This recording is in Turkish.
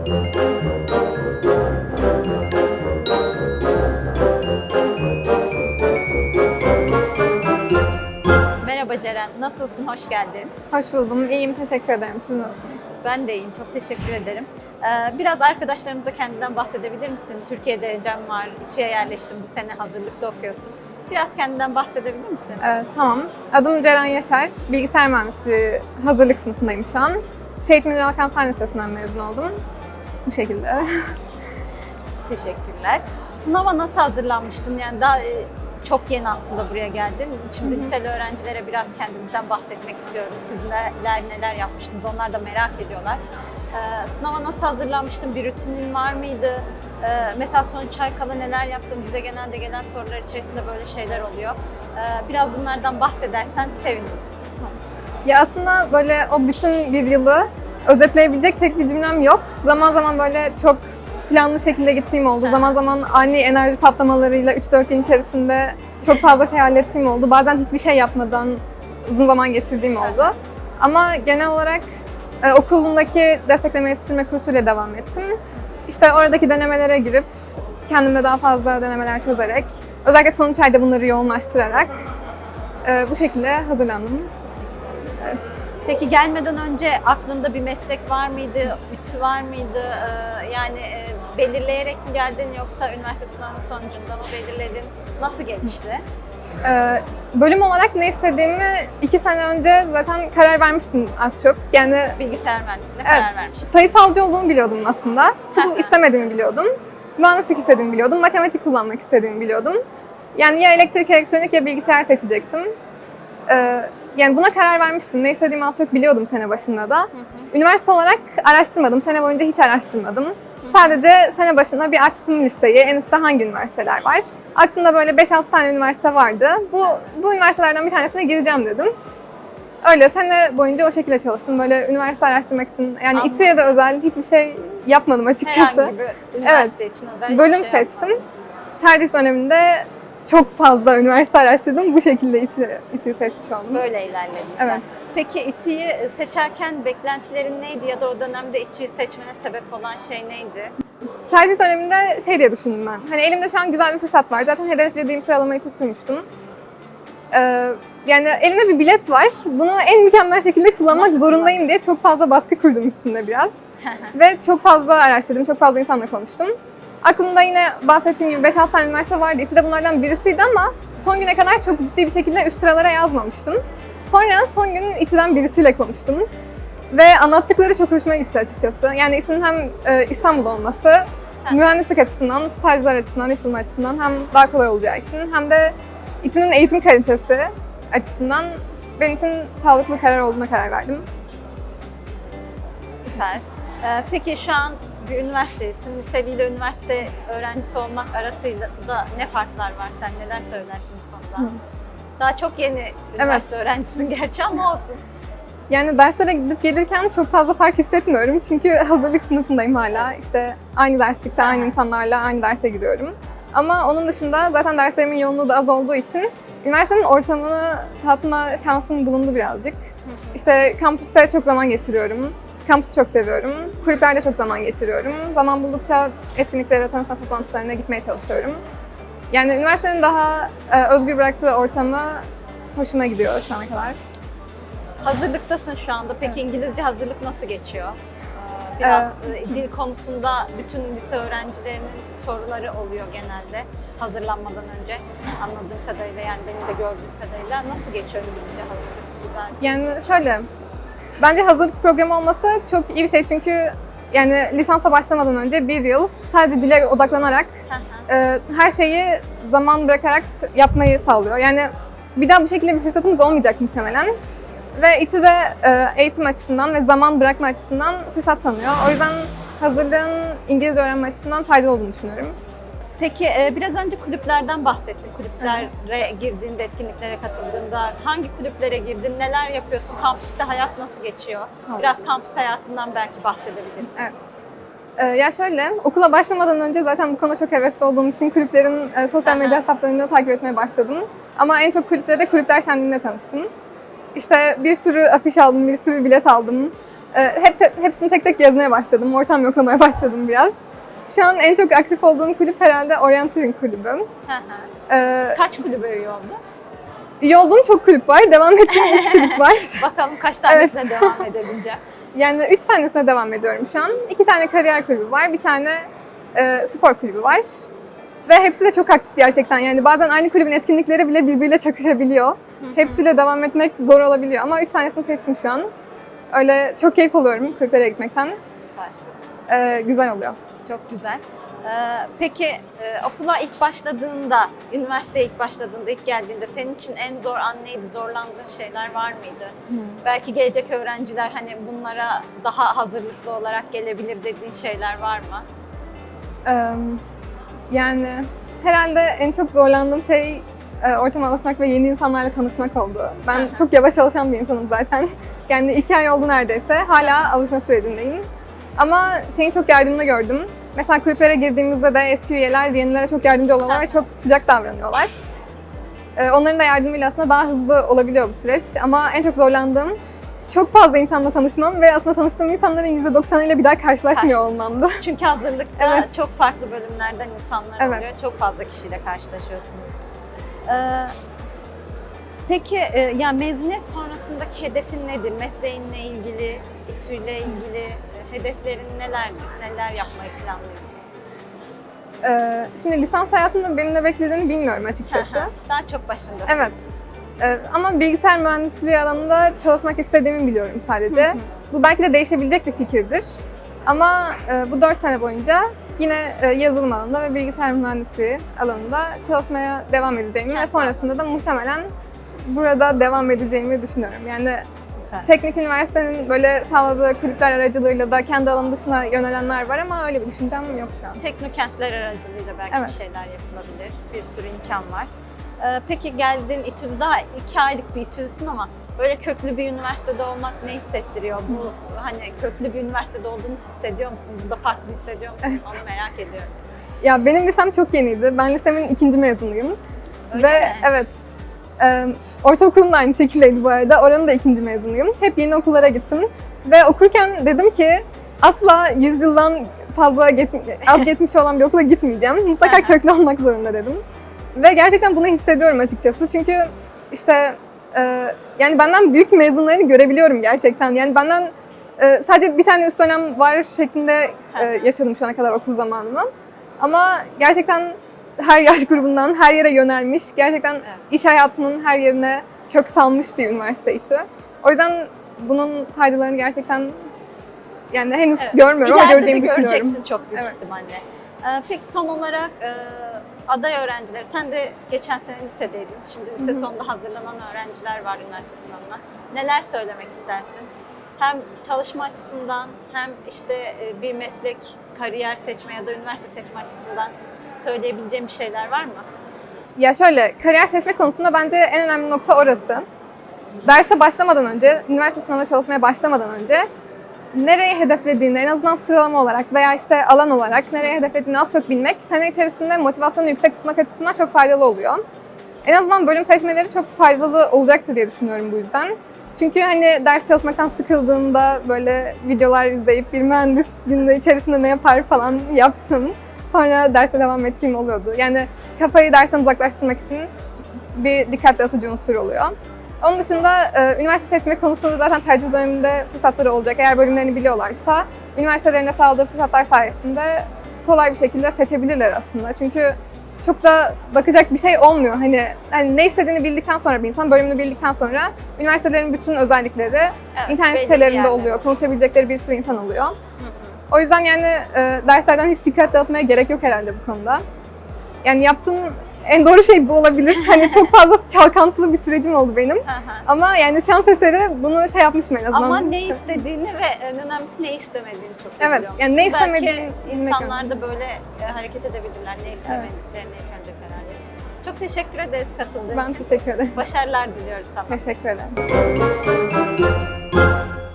Merhaba Ceren, nasılsın? Hoş geldin. Hoş buldum. İyiyim. Teşekkür ederim. Siz nasılsınız? Ben de iyiyim, çok teşekkür ederim. Ee, biraz arkadaşlarımıza kendinden bahsedebilir misin? Türkiye derecem var, İTÜ'ye yerleştim, bu sene hazırlıkta okuyorsun. Biraz kendinden bahsedebilir misin? Ee, tamam. Adım Ceren Yaşar. Bilgisayar mühendisliği hazırlık sınıfındayım şu an. Şehit Münir Alkan Fen Lisesi'nden mezun oldum. Bu şekilde. Teşekkürler. Sınava nasıl hazırlanmıştın? Yani daha e, çok yeni aslında buraya geldin. Şimdi liseli öğrencilere biraz kendimizden bahsetmek istiyoruz. Siz neler neler yapmıştınız? Onlar da merak ediyorlar. Ee, sınava nasıl hazırlanmıştın? Bir rutinin var mıydı? Ee, mesela son üç ay kala neler yaptın? Bize genelde gelen sorular içerisinde böyle şeyler oluyor. Ee, biraz bunlardan bahsedersen seviniriz. Ya aslında böyle o bütün bir yılı özetleyebilecek tek bir cümlem yok. Zaman zaman böyle çok planlı şekilde gittiğim oldu. Ha. Zaman zaman ani enerji patlamalarıyla 3-4 gün içerisinde çok fazla şey hallettiğim oldu. Bazen hiçbir şey yapmadan uzun zaman geçirdiğim oldu. Ama genel olarak e, okulundaki destekleme yetiştirme kursuyla devam ettim. İşte oradaki denemelere girip kendimde daha fazla denemeler çözerek, özellikle son üç ayda bunları yoğunlaştırarak e, bu şekilde hazırlandım. Peki gelmeden önce aklında bir meslek var mıydı, ütü var mıydı? Ee, yani e, belirleyerek mi geldin yoksa üniversite sınavı sonucunda mı belirledin? Nasıl gelişti? Ee, bölüm olarak ne istediğimi iki sene önce zaten karar vermiştim az çok. Yani Bilgisayar mühendisliğine karar vermiştin. sayısalcı olduğumu biliyordum aslında. Tıp istemediğimi biliyordum. Mühendislik istediğimi biliyordum. Matematik kullanmak istediğimi biliyordum. Yani ya elektrik, elektronik ya bilgisayar seçecektim. Ee, yani buna karar vermiştim. Ne istediğimi az çok biliyordum sene başında da. Üniversite olarak araştırmadım. Sene boyunca hiç araştırmadım. Sadece sene başında bir açtım listeyi. En üstte hangi üniversiteler var? Aklımda böyle 5-6 tane üniversite vardı. Bu, bu üniversitelerden bir tanesine gireceğim dedim. Öyle sene boyunca o şekilde çalıştım. Böyle üniversite araştırmak için. Yani Anladım. İTÜ'ye de özel hiçbir şey yapmadım açıkçası. Herhangi bir üniversite için özel Bölüm şey seçtim. Tercih döneminde çok fazla üniversite araştırdım. Bu şekilde İTÜ, İTÜ'yü seçmiş oldum. Böyle ilerledin Evet. sen. Peki İTÜ'yü seçerken beklentilerin neydi ya da o dönemde İTÜ'yü seçmene sebep olan şey neydi? Tercih döneminde şey diye düşündüm ben. Hani elimde şu an güzel bir fırsat var. Zaten hedeflediğim sıralamayı tutturmuştum. Ee, yani elimde bir bilet var. Bunu en mükemmel şekilde kullanmak zorundayım diye çok fazla baskı kurdum üstünde biraz. Ve çok fazla araştırdım, çok fazla insanla konuştum. Aklımda yine bahsettiğim gibi 5-6 tane üniversite vardı. İTÜ de bunlardan birisiydi ama son güne kadar çok ciddi bir şekilde üst sıralara yazmamıştım. Sonra son gün İTÜ'den birisiyle konuştum. Ve anlattıkları çok hoşuma gitti açıkçası. Yani ismin hem e, İstanbul olması, mühendislik açısından, stajlar açısından, iş bulma açısından hem daha kolay olacağı için hem de İTÜ'nün eğitim kalitesi açısından benim için sağlıklı bir karar olduğuna karar verdim. Süper. Ee, peki şu an bir üniversitedesin. Liseliyle üniversite öğrencisi olmak arasında da ne farklar var? Sen neler söylersin bu konuda? Hı. Daha çok yeni üniversite öğrencisin gerçi ama olsun. Yani derslere gidip gelirken çok fazla fark hissetmiyorum. Çünkü hazırlık sınıfındayım hala. İşte aynı derslikte, aynı insanlarla aynı derse giriyorum. Ama onun dışında zaten derslerimin yoğunluğu da az olduğu için üniversitenin ortamını tatma şansım bulundu birazcık. İşte kampüste çok zaman geçiriyorum. Kampüsü çok seviyorum. Kulüplerde çok zaman geçiriyorum. Zaman buldukça etkinliklere, tanışma toplantılarına gitmeye çalışıyorum. Yani üniversitenin daha e, özgür bıraktığı ortamı hoşuma gidiyor şu ana kadar. Hazırlıktasın şu anda. Peki İngilizce hazırlık nasıl geçiyor? Ee, Biraz e, dil konusunda bütün lise öğrencilerinin soruları oluyor genelde hazırlanmadan önce. Anladığım kadarıyla yani benim de gördüğüm kadarıyla. Nasıl geçiyor İngilizce hazırlık? Güzel. Yani şöyle, bence hazırlık programı olması çok iyi bir şey çünkü yani lisansa başlamadan önce bir yıl sadece dile odaklanarak e, her şeyi zaman bırakarak yapmayı sağlıyor. Yani bir daha bu şekilde bir fırsatımız olmayacak muhtemelen. Ve İTÜ'de e, eğitim açısından ve zaman bırakma açısından fırsat tanıyor. O yüzden hazırlığın İngilizce öğrenme açısından faydalı olduğunu düşünüyorum. Peki e, biraz önce kulüplerden bahsettin. Kulüplere girdiğinde, etkinliklere katıldığında hangi kulüplere girdin, neler yapıyorsun, kampüste hayat nasıl geçiyor? Biraz kampüs hayatından belki bahsedebilirsin. Evet. Ee, ya şöyle, okula başlamadan önce zaten bu konuda çok hevesli olduğum için kulüplerin e, sosyal medya Aha. hesaplarını takip etmeye başladım. Ama en çok kulüplerde Kulüpler Şenliği'nde tanıştım. İşte bir sürü afiş aldım, bir sürü bilet aldım. Ee, hep hepsini tek tek yazmaya başladım. Ortam yoklamaya başladım biraz. Şu an en çok aktif olduğum kulüp herhalde Orienteering kulübü. Hı hı. Ee, Kaç kulübe üye oldu? üye olduğum çok kulüp var. Devam ettiğim üç kulüp var. Bakalım kaç tanesine devam edebileceğim. Yani üç tanesine devam ediyorum şu an. İki tane kariyer kulübü var. Bir tane e, spor kulübü var. Ve hepsi de çok aktif gerçekten. Yani bazen aynı kulübün etkinlikleri bile birbiriyle çakışabiliyor. Hepsiyle devam etmek zor olabiliyor. Ama üç tanesini seçtim şu an. Öyle çok keyif alıyorum kulüplere gitmekten. Süper. Ee, güzel oluyor. Çok güzel. Ee, peki e, okula ilk başladığında, üniversiteye ilk başladığında, ilk geldiğinde senin için en zor an neydi? Zorlandığın şeyler var mıydı? Belki gelecek öğrenciler hani bunlara daha hazırlıklı olarak gelebilir dediğin şeyler var mı? Ee, yani herhalde en çok zorlandığım şey e, ortama alışmak ve yeni insanlarla tanışmak oldu. Ben çok yavaş alışan bir insanım zaten. Yani iki ay oldu neredeyse. Hala alışma sürecindeyim. Ama şeyin çok yardımını gördüm. Mesela kulüplere girdiğimizde de eski üyeler yenilere çok yardımcı ve çok sıcak davranıyorlar. Ee, Onların da yardımıyla aslında daha hızlı olabiliyor bu süreç. Ama en çok zorlandığım çok fazla insanla tanışmam ve aslında tanıştığım insanların %90'ıyla bir daha karşılaşmıyor olmamdı. Çünkü hazırlıkta Evet. çok farklı bölümlerden insanlar Evet. oluyor. Çok fazla kişiyle karşılaşıyorsunuz. Ee, peki e, yani mezuniyet sonrasındaki hedefin nedir? Mesleğinle ilgili, İTÜ'yle ilgili e, hedeflerin neler, neler yapmayı planlıyorsun? Ee, Şimdi lisans hayatımda benim ne beklediğini bilmiyorum açıkçası. Daha çok başında. Evet. Ee, ama bilgisayar mühendisliği alanında çalışmak istediğimi biliyorum sadece. Bu belki de değişebilecek bir fikirdir. Ama e, bu 4 sene boyunca yine e, yazılım alanında ve bilgisayar mühendisliği alanında çalışmaya devam edeceğimi ve sonrasında da muhtemelen burada devam edeceğimi düşünüyorum. Yani Süper. teknik üniversitenin böyle sağladığı kulüpler aracılığıyla da kendi alanı dışına yönelenler var ama öyle bir düşüncem yok şu an. Teknokentler aracılığıyla belki Evet. bir şeyler yapılabilir. Bir sürü imkan var. Ee, peki geldin İTÜ'de daha iki aylık bir İTÜ'sün ama böyle köklü bir üniversitede olmak ne hissettiriyor? Bu hani köklü bir üniversitede olduğunu hissediyor musun? Burada farklı hissediyor musun? Onu merak ediyorum. Ya benim lisem çok yeniydi. Ben lisemin ikinci mezunuyum. Öyle Ve mi? evet, ortaokulum da aynı şekildeydi bu arada. Oranın da ikinci mezunuyum. Hep yeni okullara gittim. Ve okurken dedim ki asla yüzyıldan fazla geç, az geçmiş olan bir okula gitmeyeceğim. Mutlaka köklü olmak zorunda dedim. Ve gerçekten bunu hissediyorum açıkçası. Çünkü işte e, yani benden büyük mezunlarını görebiliyorum gerçekten. Yani benden e, sadece bir tane üst dönem var şeklinde e, yaşadım şu ana kadar okul zamanımı. Ama gerçekten her yaş grubundan her yere yönelmiş, gerçekten Evet. iş hayatının her yerine kök salmış bir üniversite İTÜ. O yüzden bunun faydalarını gerçekten yani henüz Evet. görmüyorum ama İleride de göreceğimi düşünüyorum. göreceksin çok büyük Evet. ihtimalle. Ee, peki son olarak e, aday öğrenciler, sen de geçen sene lisedeydin. Şimdi lise Hı hı. sonunda hazırlanan öğrenciler var üniversite sınavına. Neler söylemek istersin? Hem çalışma açısından hem işte e, bir meslek, kariyer seçme ya da üniversite seçme açısından söyleyebileceğim bir şeyler var mı? Ya şöyle, kariyer seçme konusunda bence en önemli nokta orası. Derse başlamadan önce, üniversite sınavına çalışmaya başlamadan önce nereye hedeflediğini en azından sıralama olarak veya işte alan olarak nereye hedeflediğini az çok bilmek sene içerisinde motivasyonu yüksek tutmak açısından çok faydalı oluyor. En azından bölüm seçmeleri çok faydalı olacaktır diye düşünüyorum bu yüzden. Çünkü hani ders çalışmaktan sıkıldığımda böyle videolar izleyip bir mühendis günde içerisinde ne yapar falan yaptım. Sonra derse devam ettiğim oluyordu. Yani kafayı dersten uzaklaştırmak için bir dikkat dağıtıcı unsur oluyor. Onun dışında e, üniversite seçme konusunda zaten tercih döneminde fırsatları olacak. Eğer bölümlerini biliyorlarsa üniversitelerinde sağladığı fırsatlar sayesinde kolay bir şekilde seçebilirler aslında. Çünkü çok da bakacak bir şey olmuyor. Hani, hani ne istediğini bildikten sonra bir insan, bölümünü bildikten sonra üniversitelerin bütün özellikleri Evet, internet sitelerinde yerler. oluyor. Konuşabilecekleri bir sürü insan oluyor. O yüzden yani e, derslerden hiç dikkat dağıtmaya gerek yok herhalde bu konuda. Yani yaptığım en doğru şey bu olabilir. Hani çok fazla çalkantılı bir sürecim oldu benim. Ama yani şans eseri bunu şey yapmışım en azından. Ama ne istediğini ve en önemlisi ne istemediğini çok iyi Evet, yani ne istemediğini Belki insanlar da böyle e, hareket edebilirler. Ne istemediklerini ilk önce karar verin. Çok teşekkür ederiz katıldığın Ben için. teşekkür ederim. Başarılar diliyoruz sana. Teşekkür ederim.